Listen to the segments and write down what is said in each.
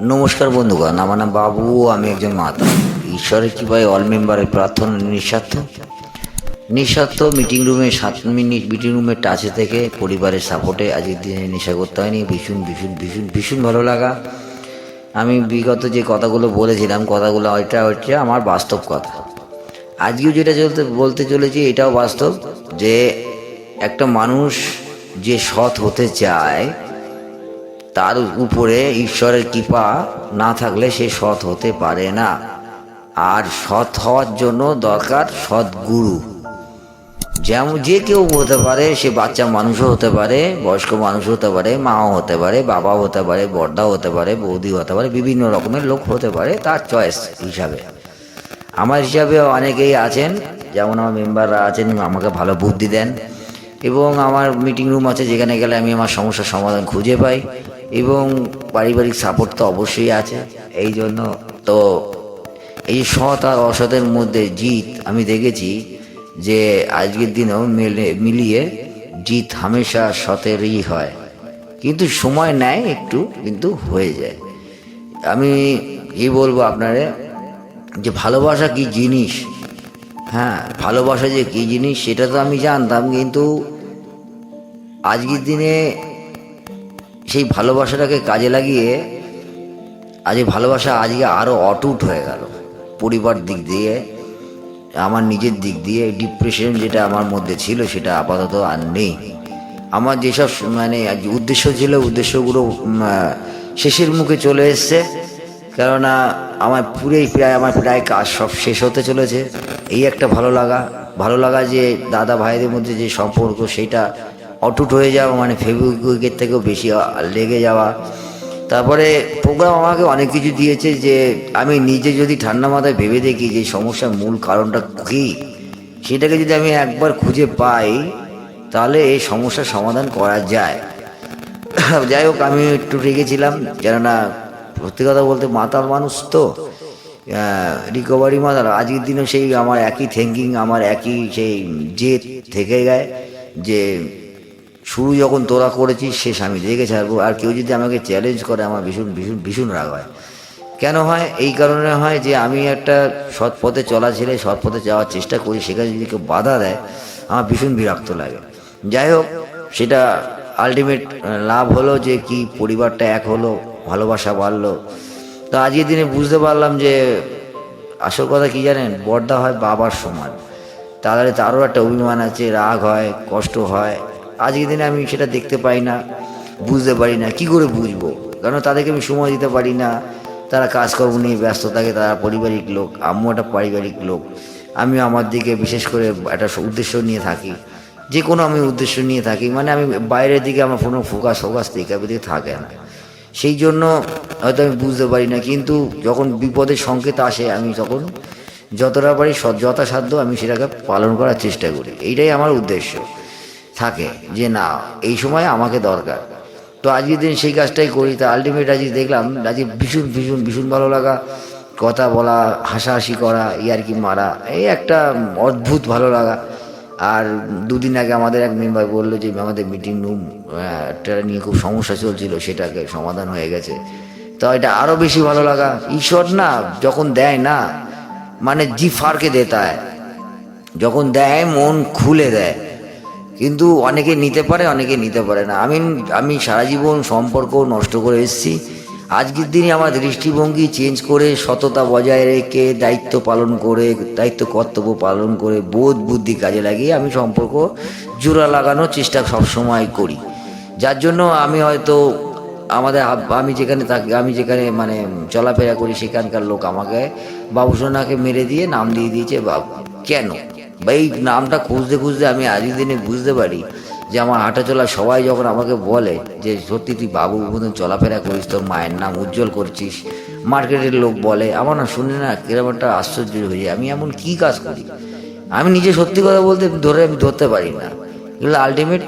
নমস্কার বন্ধুগণ, আমার নাম বাবু, আমি একজন মাতা। ঈশ্বরের কৃপায় অল মেম্বারের প্রার্থনা নিঃস্বার্থ নিঃস্বার্থ মিটিং রুমে সাত মিনিট মিটিং রুমের টাচে থেকে পরিবারের সাপোর্টে আজকের দিনে নেশা করতে হয়নি। ভীষণ ভীষণ ভীষণ ভীষণ ভালো লাগা। আমি বিগত যে কথাগুলো বলেছিলাম, কথাগুলো ওইটা হচ্ছে আমার বাস্তব কথা। আজকেও যেটা চলতে, বলতে চলেছি, এটাও বাস্তব যে একটা মানুষ যে সৎ হতে চায় তার উপরে ঈশ্বরের কৃপা না থাকলে সে সৎ হতে পারে না। আর সৎ হওয়ার জন্য দরকার সৎ গুরু যেমন যে কেউ হতে পারে, সে বাচ্চা মানুষও হতে পারে, বয়স্ক মানুষ হতে পারে, মাও হতে পারে, বাবাও হতে পারে বর্দাও হতে পারে বৌদি হতে পারে, বিভিন্ন রকমের লোক হতে পারে তার চয়েস হিসাবে। আমার হিসাবে অনেকেই আছেন, যেমন আমার মেম্বাররা আছেন, আমাকে ভালো বুদ্ধি দেন এবং আমার মিটিং রুম আছে যেখানে গেলে আমি আমার সমস্যার সমাধান খুঁজে পাই। এবং পারিবারিক সাপোর্ট তো অবশ্যই আছে। এই জন্য তো এই সৎ আর অসতের মধ্যে জিত আমি দেখেছি যে আজকের দিনেও মেলে, মিলিয়ে জিত হামেশা সতেরই হয়। কিন্তু সময় নেয় একটু, কিন্তু হয়ে যায়। আমি কি বলব আপনারে, যে ভালোবাসা কি জিনিস? হ্যাঁ ভালোবাসা যে কি জিনিস সেটা তো আমি জানতাম, কিন্তু আজকের দিনে সেই ভালোবাসাটাকে কাজে লাগিয়ে আজ এই ভালোবাসা আজকে আরও অটুট হয়ে গেল। পরিবার দিক দিয়ে, আমার নিজের দিক দিয়ে ডিপ্রেশন যেটা আমার মধ্যে ছিল সেটা আপাতত আর নেই। আমার যেসব মানে উদ্দেশ্য ছিল, উদ্দেশ্যগুলো শেষের মুখে চলে এসছে। কেননা আমার পুরেই প্রায়, আমার প্রায় কাজ সব শেষ হতে চলেছে। এই একটা ভালো লাগা ভালো লাগা যে দাদা ভাইদের মধ্যে যে সম্পর্ক, সেটা অটুট হয়ে যাওয়া মানে ফেব্রুয়ারির থেকেও বেশি লেগে যাওয়া। তারপরে প্রোগ্রাম আমাকে অনেক কিছু দিয়েছে যে, আমি নিজে যদি ঠান্ডা মাথায় ভেবে দেখি যে সমস্যার মূল কারণটা কী, সেটাকে যদি আমি একবার খুঁজে পাই, তাহলে এই সমস্যার সমাধান করা যায়। যাই হোক, আমি একটু রেগেছিলাম, কেননা সত্যি কথা বলতে মাতাল মানুষ তো রিকভারি মাতাল। আজকের দিনে সেই আমার একই থিঙ্কিং আমার একই সেই জেদ থেকে যায় যে শুরু যখন তোরা করেছিস, শেষ আমি দেখে ছাড়বো। আর কেউ যদি আমাকে চ্যালেঞ্জ করে, আমার ভীষণ ভীষণ ভীষণ রাগ হয়। কেন হয়? এই কারণে হয় যে, আমি একটা সৎ পথে চলা ছেলে, সৎ পথে যাওয়ার চেষ্টা করি, সেখানে যদি কেউ বাধা দেয়, আমার ভীষণ বিরক্ত লাগে। যাই হোক, সেটা আলটিমেট লাভ হলো যে, কি পরিবারটা এক হলো, ভালোবাসা বাড়লো। তো আজকের দিনে বুঝতে পারলাম যে, আসল কথা কি জানেন? বর্দা হয় বাবার সমান। তাহলে তারও একটা অভিমান আছে, রাগ হয়, কষ্ট হয়। আজকের দিনে আমি সেটা দেখতে পাই না, বুঝতে পারি না, কি করে বুঝব? কারণ তাদেরকে আমি সময় দিতে পারি না, তারা কাজকর্ম নিয়ে ব্যস্ত থাকে, তারা পারিবারিক লোক আম্মু একটা পারিবারিক লোক। আমি আমার দিকে বিশেষ করে একটা উদ্দেশ্য নিয়ে থাকি। যে কোনো আমি উদ্দেশ্য নিয়ে থাকি মানে আমি বাইরের দিকে আমার কোনো ফোকাস ফোকাস দিকে দিকে থাকে না। সেই জন্য হয়তো আমি বুঝতে পারি না, কিন্তু যখন বিপদের সংকেত আসে, আমি তখন যতটা পারি যথাসাধ্য আমি সেটাকে পালন করার চেষ্টা করি। এইটাই আমার উদ্দেশ্য। থাকে যে না, এই সময় আমাকে দরকার। তো আজকের দিন সেই কাজটাই করি, তা আলটিমেট আজকে দেখলাম, আজকে ভীষণ ভীষণ ভীষণ ভালো লাগা। কথা বলা, হাসাহাসি করা, ইয়ারকি মারা, এই একটা অদ্ভুত ভালো লাগা। আর দুদিন আগে আমাদের এক মেম্বার বলল যে, আমাদের মিটিং রুম নিয়ে খুব সমস্যা চলছিল, সেটাকে সমাধান হয়ে গেছে। তো এটা আরও বেশি ভালো লাগা। ঈশ্বর না, যখন দেয় না মানে জি ফারকে দেতা হয় যখন দেয়, মন খুলে দেয়। কিন্তু অনেকে নিতে পারে, অনেকে নিতে পারে না। আমি আমি সারা জীবন সম্পর্ক নষ্ট করে এসেছি। আজকের দিনে আমার দৃষ্টিভঙ্গি চেঞ্জ করে সততা বজায় রেখে দায়িত্ব পালন করে, দায়িত্ব কর্তব্য পালন করে বোধ বুদ্ধি কাজে লাগিয়ে আমি সম্পর্ক জোড়া লাগানোর চেষ্টা সবসময় করি। যার জন্য আমি হয়তো আমাদের আমি যেখানে থাকি, আমি যেখানে মানে চলাফেরা করি, সেখানকার লোক আমাকে, বাবুসোনাকে মেরে দিয়ে নাম দিয়ে দিয়েছে বাবু কেন? বা এই নামটা খুঁজতে খুঁজতে আমি আজকের দিনে বুঝতে পারি যে আমার হাঁটা চলা সবাই যখন আমাকে বলে যে, সত্যি তুই বাবুর মতন চলাফেরা করিস, তোর মায়ের নাম উজ্জ্বল করছিস। মার্কেটের লোক বলে, আমার না শুনে না কীরকম একটা আশ্চর্য হয়ে যায়, আমি এমন কি কাজ করি? আমি নিজে সত্যি কথা বলতে ধরে আমি ধরতে পারি না। এগুলো আলটিমেট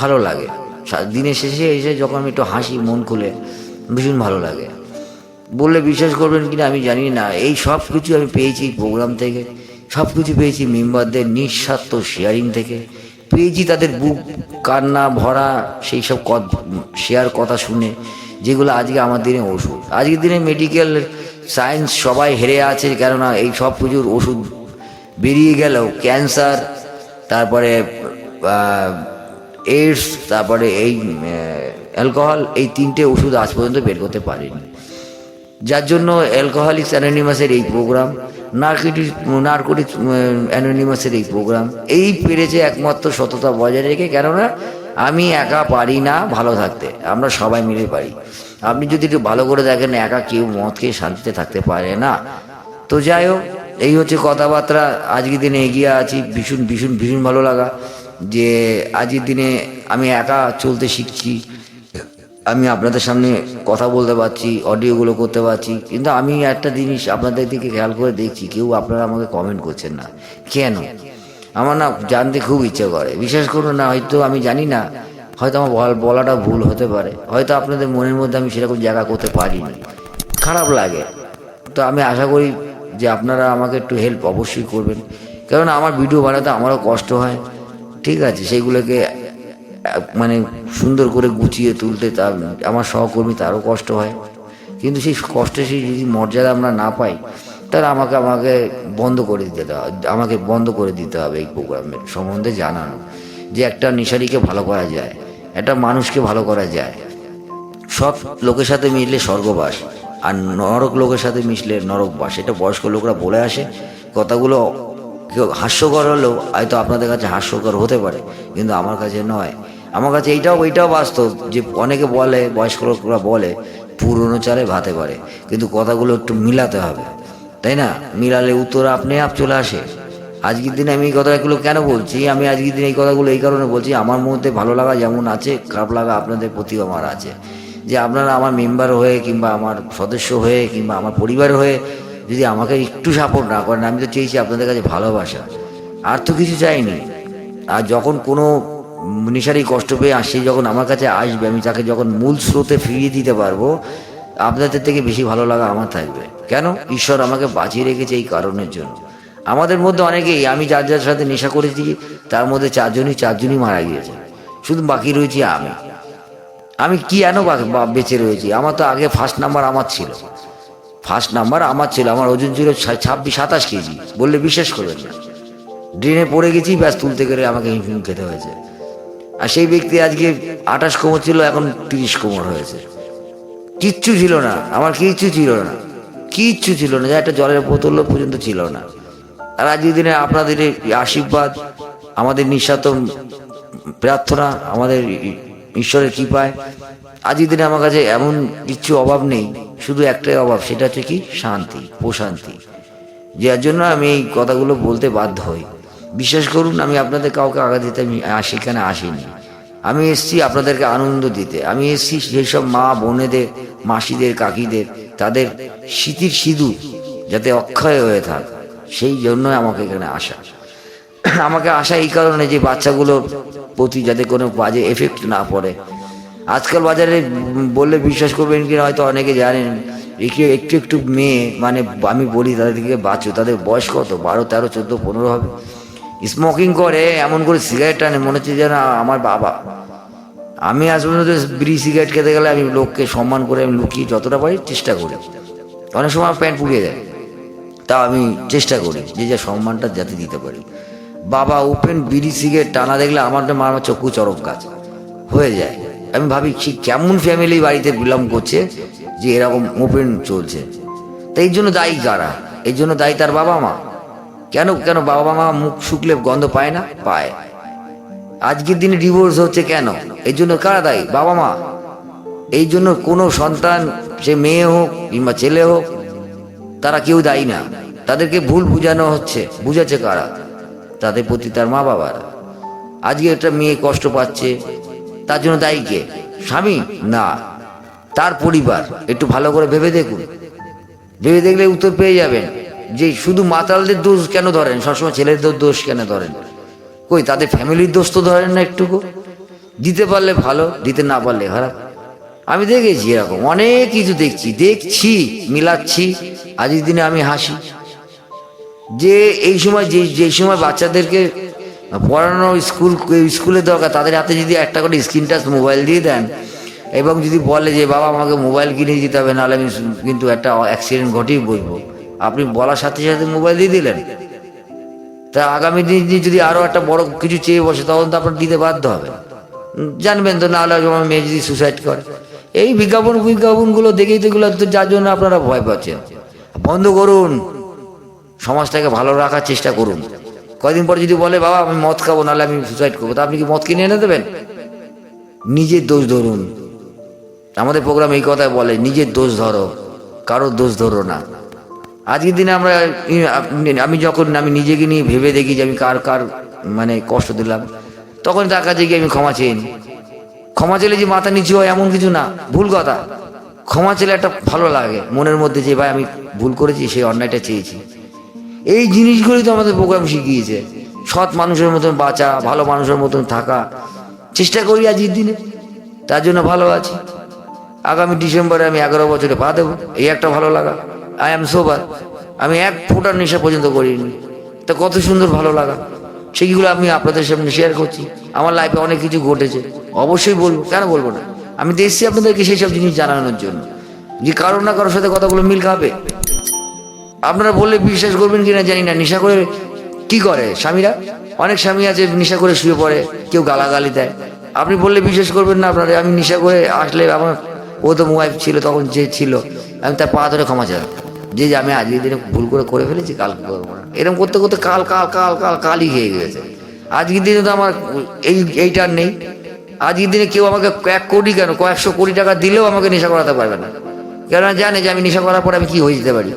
ভালো লাগে। দিনের শেষে এসে যখন আমি একটু হাসি, মন খুলে, ভীষণ ভালো লাগে। বললে বিশ্বাস করবেন কিনা আমি জানি না, এই সব কিছু আমি পেয়েছি প্রোগ্রাম থেকে। সব কিছু পেয়েছি মেম্বারদের নিঃস্বার্থ শেয়ারিং থেকে। পেয়েছি তাদের বুক, কান্না, ভরা, সেই সব শেয়ার কথা শুনে, যেগুলো আজকে আমার দিনে ওষুধ। আজকের দিনে মেডিকেল সায়েন্স সবাই হেরে আছে, কেননা এই সব কিছুর ওষুধ বেরিয়ে গেলেও ক্যান্সার তারপরে এইডস তারপরে এই অ্যালকোহল এই তিনটে ওষুধ আজ পর্যন্ত বের করতে পারেনি। যার জন্য অ্যালকোহলিক্স অ্যানোনিমাসের এই প্রোগ্রাম নার্কোটিক নার্কোটিক অ্যানোনিমাসের এই প্রোগ্রাম এই পেরেছে একমাত্র সততা বজায় রেখে, কেননা আমি একা পারি না ভালো থাকতে। আমরা সবাই মিলে পারি। আপনি যদি একটু ভালো করে দেখেন, একা কেউ মদ খেয়ে শান্তিতে থাকতে পারে না। তো যাই হোক, এই হচ্ছে কথাবার্তা। আজকের দিনে এগিয়ে আছি। ভীষণ ভীষণ ভীষণ ভালো লাগা যে আজকের দিনে আমি একা চলতে শিখছি। আমি আপনাদের সামনে কথা বলতে পারছি অডিওগুলো করতে পারছি, কিন্তু আমি একটা জিনিস আপনাদের দিকে খেয়াল করে দেখছি, কেউ আপনারা আমাকে কমেন্ট করছেন না। কেন? আমার না জানতে খুব ইচ্ছে করে। বিশেষ করুন না, হয়তো আমি জানি না, হয়তো আমার বলাটা ভুল হতে পারে। হয়তো আপনাদের মনের মধ্যে আমি সেরকম জায়গা করতে পারিনি। খারাপ লাগে। তো আমি আশা করি যে আপনারা আমাকে একটু হেল্প অবশ্যই করবেন। কারণ আমার ভিডিও বানাতে আমারও কষ্ট হয়। ঠিক আছে, সেইগুলোকে মানে সুন্দর করে গুছিয়ে তুলতে তার আমার সহকর্মী তারও কষ্ট হয়। কিন্তু সেই কষ্টে সেই যদি মর্যাদা আমরা না পাই, তাহলে আমাকে আমাকে বন্ধ করে দিতে হবে আমাকে বন্ধ করে দিতে হবে এই প্রোগ্রামের সম্বন্ধে জানানো। যে একটা নিশারিকে ভালো করা যায়, একটা মানুষকে ভালো করা যায়। সব লোকের সাথে মিশলে স্বর্গবাস, আর নরক লোকের সাথে মিশলে নরকবাস। এটা বয়স্ক লোকরা বলে আসে, কথাগুলো কেউ হাস্যকর হলেও হয়তো আপনাদের কাছে হাস্যকর হতে পারে, কিন্তু আমার কাছে নয়। আমার কাছে এইটাও ওইটাও বাস্তব যে অনেকে বলে, বয়স্ক লোকরা বলে, পুরনো চালে ভাতে পারে কিন্তু কথাগুলো একটু মিলাতে হবে। তাই না? মিলালে উত্তর আপনি আপ চলে আসে। আজকের দিনে আমি এই কথাগুলো কেন বলছি? আমি আজকের দিনে এই কথাগুলো এই কারণে বলছি, আমার মধ্যে ভালো লাগা যেমন আছে, খারাপ লাগা আপনাদের প্রতিও আমার আছে। যে আপনারা আমার মেম্বার হয়ে কিংবা আমার সদস্য হয়ে কিংবা আমার পরিবার হয়ে যদি আমাকে একটু সাপোর্ট না করেন, আমি তো চেয়েছি আপনাদের কাছে ভালোবাসা। আর তো কিছু চাইনি। আর যখন কোনো নিশারি কষ্ট পেয়ে আসে, যখন আমার কাছে আসবে, আমি তাকে যখন মূল স্রোতে ফিরিয়ে দিতে পারব, আপনাদের থেকে বেশি ভালো লাগা আমার থাকবে। কেন? ঈশ্বর আমাকে বাঁচিয়ে রেখেছে এই কারণের জন্য। আমাদের মধ্যে অনেকেই, আমি যার যার সাথে নেশা করেছি, তার মধ্যে চারজনই চারজনই মারা গিয়েছে। শুধু বাকি রয়েছি আমি। আমি কি এন বেঁচে রয়েছি? আমার তো আগে ফার্স্ট নাম্বার আমার ছিল। ফার্স্ট নাম্বার আমার ছিল, আমার ওজন ছিল ছাব্বিশ, সাতাশ কেজি। বললে বিশ্বাস করবেন না। ড্রেনে পড়ে গেছি, ব্যাস তুলতে গেলে আমাকে হিমফিম খেতে হয়েছে। আর সেই ব্যক্তি আজকে আঠাশ কোমর ছিল, এখন তিরিশ কোমর হয়েছে। কিচ্ছু ছিল না, আমার কিচ্ছু ছিল না, কিচ্ছু ছিল না, যা একটা জলের বোতল পর্যন্ত ছিল না। আর আজকের দিনে আপনাদের আশীর্বাদ, আমাদের নিঃস্বার্থ প্রার্থনা, আমাদের ঈশ্বরের কৃপায়, আজকের দিনে আমার কাছে এমন কিছু অভাব নেই, শুধু একটাই অভাব, সেটা হচ্ছে কি? শান্তি, প্রশান্তি। যার জন্য আমি এই কথাগুলো বলতে বাধ্য হই। বিশ্বাস করুন, আমি আপনাদের কাউকে আঘাত দিতে আমি সেখানে আসিনি। আমি এসছি আপনাদেরকে আনন্দ দিতে। আমি এসছি সেই সব মা বোনেদের, মাসিদের, কাকিদের, তাদের স্মৃতির সিঁদুর যাতে অক্ষয় হয়ে থাক, সেই জন্য আমাকে এখানে আসা। আমাকে আসা এই কারণে যে বাচ্চাগুলোর প্রতি যাতে কোনো বাজে এফেক্ট না পড়ে। আজকাল বাজারে বললে বিশ্বাস করবেন কিনা হয়তো অনেকে জানেন, একটু একটু একটু মেয়ে মানে আমি বলি তাদেরকে বাচ্চা তাদের বয়স কত? বারো, তেরো, চোদ্দ, পনেরো হবে। স্মোকিং করে, এমন করে সিগারেট টানে। মনে হচ্ছে যেন আমার বাবা। আমি আজ পর্যন্ত বিড়ি সিগারেট খেতে গেলে আমি লোককে সম্মান করে আমি লুকিয়ে যতটা পারি চেষ্টা করি। অনেক সময় প্যান্ট পুড়িয়ে দেয় তা আমি চেষ্টা করি যে যা সম্মানটা যাতে দিতে পারি। বাবা, ওপেন বিড়ি সিগারেট টানা দেখলে আমার তো চক্ষু চরক কাজ। হয়ে যায়। আমি ভাবি সে কেমন ফ্যামিলি বাড়িতে বিলং করছে যে এরকম ওপেন চলছে। তো এই জন্য দায়ী কারা? এই জন্য দায়ী তার বাবা মা কেন কেন বাবা মা মুখ শুকলে গন্ধ পায় না? পায়। আজকের দিনে ডিভোর্স হচ্ছে কেন? এই জন্য কারা দায়ী? বাবা মা। এই জন্য কোনো সন্তান, সে মেয়ে হোক কিংবা ছেলে হোক, তারা কেউ দায়ী না। তাদেরকে ভুল বুঝানো হচ্ছে। বুঝাচ্ছে কারা? তাদের প্রতি তার মা বাবারা। আজকে একটা মেয়ে কষ্ট পাচ্ছে। তার জন্য দায়ী কে? স্বামী? না। তার পরিবার। একটু ভালো করে ভেবে দেখুন। ভেবে দেখলে উত্তর পেয়ে যাবেন। যে শুধু মাতালদের দোষ কেন ধরেন? সবসময় ছেলেদের দোষ কেন ধরেন? কই, তাদের ফ্যামিলির দোষ তো ধরেন না একটুকু। দিতে পারলে ভালো, দিতে না পারলে খারাপ। আমি দেখেছি এরকম, অনেক কিছু দেখছি। দেখছি, মিলাচ্ছি আজকের দিনে আমি হাসি। যে এই সময়, যে যে সময় বাচ্চাদেরকে পড়ানো স্কুল স্কুলের দরকার, তাদের হাতে যদি একটা করে স্ক্রিন টাচ মোবাইল দিয়ে দেন, এবং যদি বলে যে, বাবা, আমাকে মোবাইল কিনে দিতে হবে, নাহলে আমি কিন্তু একটা অ্যাক্সিডেন্ট ঘটেই বসবো আপনি বলার সাথে সাথে মোবাইল দিয়ে দিলেন। তা আগামী দিন যদি আরও একটা বড় কিছু চেয়ে বসে, তখন তো আপনার দিতে বাধ্য হবে। জানবেন তো, নাহলে আমার মেয়ে যদি সুসাইড করে। এই বিজ্ঞাপন বিজ্ঞাপনগুলো দেখেই তো এগুলো তো যার জন্য আপনারা ভয় পাচ্ছেন। বন্ধ করুন, সমাজটাকে ভালো রাখার চেষ্টা করুন। কয়দিন পর যদি বলে, বাবা, আমি মদ খাব, নাহলে আমি সুসাইড করব। তা আপনি কি মদ কিনে এনে দেবেন? নিজের দোষ ধরুন। আমাদের প্রোগ্রাম এই কথাই বলে, নিজের দোষ ধরো, কারোর দোষ ধরো না। আজকের দিনে আমরা আমি যখন, আমি নিজেকে নিয়ে ভেবে দেখি যে আমি কার কার মানে কষ্ট দিলাম, তখন তার কাছে গিয়ে আমি ক্ষমা চেয়ে নিই। ক্ষমা চেলে যে মাথা নিচু হয় এমন কিছু না, ভুল কথা। ক্ষমা চেলে একটা ভালো লাগে, মনের মধ্যে যে ভাই আমি ভুল করেছি, সেই অন্যায়টা চেয়েছি। এই জিনিসগুলি তো আমাদের প্রোগ্রাম শিখিয়েছে। সৎ মানুষের মতন বাঁচা, ভালো মানুষের মতন থাকা, চেষ্টা করি আজকের দিনে। তার জন্য ভালো আছি। আগামী ডিসেম্বরে আমি এগারো বছরে পা দেবো, এই একটা ভালো লাগা। আই এম সোবার আমি এক ফোটার নেশা পর্যন্ত করিনি। তা কত সুন্দর ভালো লাগা। সেইগুলো আমি আপনাদের সামনে শেয়ার করছি। আমার লাইফে অনেক কিছু ঘটেছে। অবশ্যই বলব। কেন বলব না? আমি এসছি আপনাদেরকে সেই সব জিনিস জানানোর জন্য। যে কারোর না কারোর সাথে কথাগুলো মিল খাবে। আপনারা বললে বিশ্বাস করবেন কিনা জানি না। নেশা করে কি করে স্বামীরা? অনেক স্বামী আছে নেশা করে শুয়ে পড়ে, কেউ গালাগালি দেয়। আপনি বললে বিশ্বাস করবেন না আপনারা আমি নেশা করে আসলে আমার ও তো মোবাইল ছিল, তখন যে ছিল। আমি তার পা ধরে ক্ষমা চাই। যে যে আমি আজকের দিনে ভুল করে করে ফেলেছি কালকে করব না? এরকম করতে করতে কাল কাল কাল কাল, কালই খেয়ে গেছে। আজকের দিনে তো আমার এই এইটার নেই। আজকের দিনে কেউ আমাকে এক কোটি কেন, কয়েকশো কোটি টাকা দিলেও আমাকে নেশা করাতে পারবে না। কেননা জানে যে আমি নেশা করার পরে আমি কি হয়ে যেতে পারি।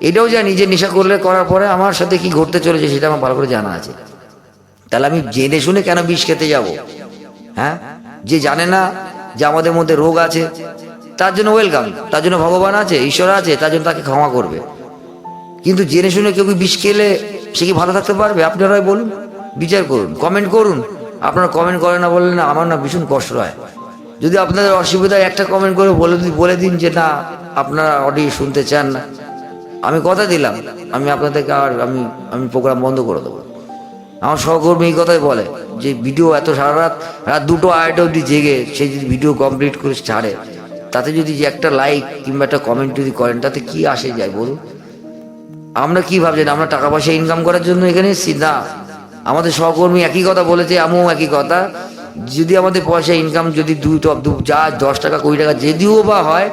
এটাও জানি যে নেশা করলে, করার পরে আমার সাথে কি ঘটতে চলেছে সেটা আমার ভালো করে জানা আছে। তাহলে আমি জেনে শুনে কেন বিষ খেতে যাব? হ্যাঁ? যে জানে না যে আমাদের মধ্যে রোগ আছে তার জন্য ওয়েলকাম তার জন্য ভগবান আছে, ঈশ্বর আছে, তার জন্য তাকে ক্ষমা করবে। কিন্তু জেনে শুনে কেউ বিষ খেলে সে কি ভালো থাকতে পারবে? আপনারাই বলুন, বিচার করুন কমেন্ট করুন। আপনারা কমেন্ট করে না বললেন না, আমার না ভীষণ কষ্ট হয়। যদি আপনাদের অসুবিধা একটা কমেন্ট করে বলে বলে দিন যে না, আপনারা অডিও শুনতে চান না। আমি কথা দিলাম, আমি আপনাদেরকে আর আমি আমি প্রোগ্রাম বন্ধ করে দেবো। আমার সহকর্মী এই কথাই বলে, যে ভিডিও এত সারা রাত রাত দুটো আড়াইটা অবধি জেগে, সে যদি ভিডিও কমপ্লিট করে ছাড়ে তাতে যদি যে একটা লাইক কিংবা একটা কমেন্ট যদি করেন, তাতে কি আসে যায় বলুন? আমরা কি ভাবছেন? আমরা টাকা পয়সা ইনকাম করার জন্য এখানে এসেছি? না। আমাদের সহকর্মী একই কথা বলেছে, আমিও একই কথা। যদি আমাদের পয়সা ইনকাম যদি দুই টপ- দু যা দশ টাকা, কুড়ি টাকা যদিও বা হয়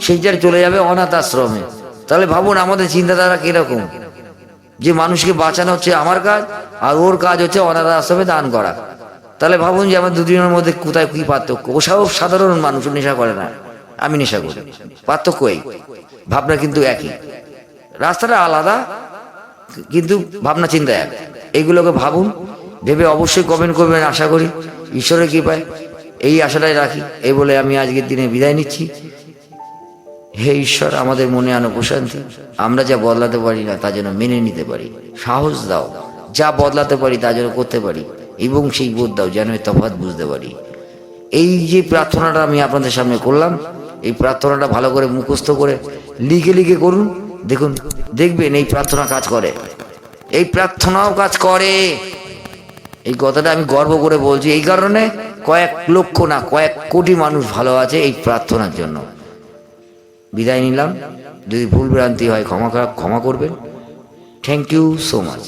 সেইটার চলে যাবে অনাথ আশ্রমে। তাহলে ভাবুন আমাদের চিন্তাধারা কীরকম? যে মানুষকে বাঁচানো হচ্ছে আমার কাজ, আর ওর কাজ হচ্ছে অনাথ আশ্রমে দান করা। তাহলে ভাবুন যে আমার দুদিনের মধ্যে কোথায় কি পার্থক্য? ও সাধারণ মানুষ নেশা করে না। আমি নেশা করি পার্থক্য এই। ভাবনা কিন্তু একই। রাস্তাটা আলাদা, কিন্তু ভাবনা চিন্তা এক। এইগুলোকে ভাবুন, ভেবে অবশ্যই কমেন্ট করবেন, আশা করি। ঈশ্বরের কৃপায় এই আশাটাই রাখি। এই বলে আমি আজকের দিনে বিদায় নিচ্ছি। হে ঈশ্বর, আমাদের মনে আনো প্রশান্তি। আমরা যা বদলাতে পারি না, তা যেন মেনে নিতে পারি। সাহস দাও। যা বদলাতে পারি, তা যেন করতে পারি। এবং সেই বোধ দাও যেন তফাৎ বুঝতে পারি। এই যে প্রার্থনাটা আমি আপনাদের সামনে করলাম এই প্রার্থনাটা ভালো করে মুখস্থ করে লিখে লিখে করুন। দেখুন, দেখবেন এই প্রার্থনা কাজ করে। এই প্রার্থনাও কাজ করে। এই কথাটা আমি গর্ব করে বলছি। এই কারণে কয়েক লক্ষ না, কয়েক কোটি মানুষ ভালো আছে এই প্রার্থনার জন্য। বিদায় নিলাম। যদি ভুল ভ্রান্তি হয় ক্ষমা ক্ষমা করবেন। Thank you so much